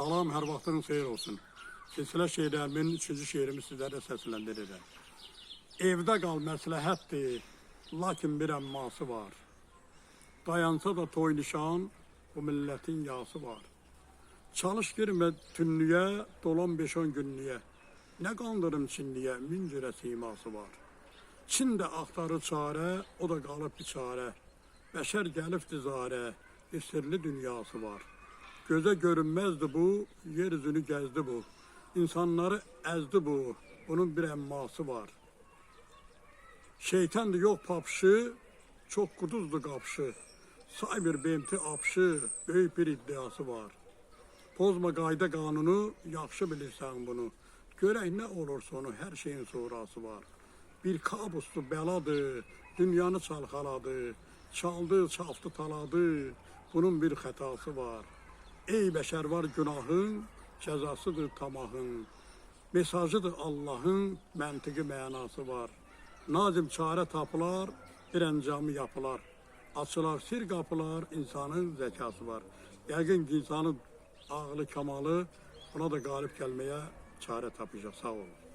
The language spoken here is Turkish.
Salam, hər vaxtınız xeyir olsun. Silsilə şeirlərimin üçüncü şeirimi sizlərə səsləndirirəm. Evdə qal məsləhətdir, lakin bir əmması var. Dayansa da toy nişan, bu millətin yası var. Çalış girmə tünlüyə, dolan 5-10 günlüyə. Nə qandırım Çinliyə, min cürə siması var. Çin də axtarır çarə, o da qalıb biçarə. Bəşər gəlib dizarə, bir sirli dünyası var. Göze görünmezdi bu, yeryüzünü gezdi bu. İnsanları ezdi bu, bunun bir emması var. Şeytandı yok papşı, çok kuduzdu kapşı. Say bir bemti apşı, büyük bir iddiası var. Pozma qayda kanunu, yaxşı bilirsən bunu. Görək nə olur sonu, hər şeyin sonrası var. Bir kabuslu beladır, dünyanı çalxaladı. Çaldı, çaftı, taladı. Bunun bir xətası var. Ey bəşər var günahın, cəzasıdır tamahın. Mesajıdır Allahın, məntiqi mənası var. Nazim çarə tapılar, bir əncamı yapılar. Açılar sir qapılar, insanın zəkası var. Yəqin insanın ağlı kamalı buna da qalib gəlməyə çarə tapacaq. Sağ olun.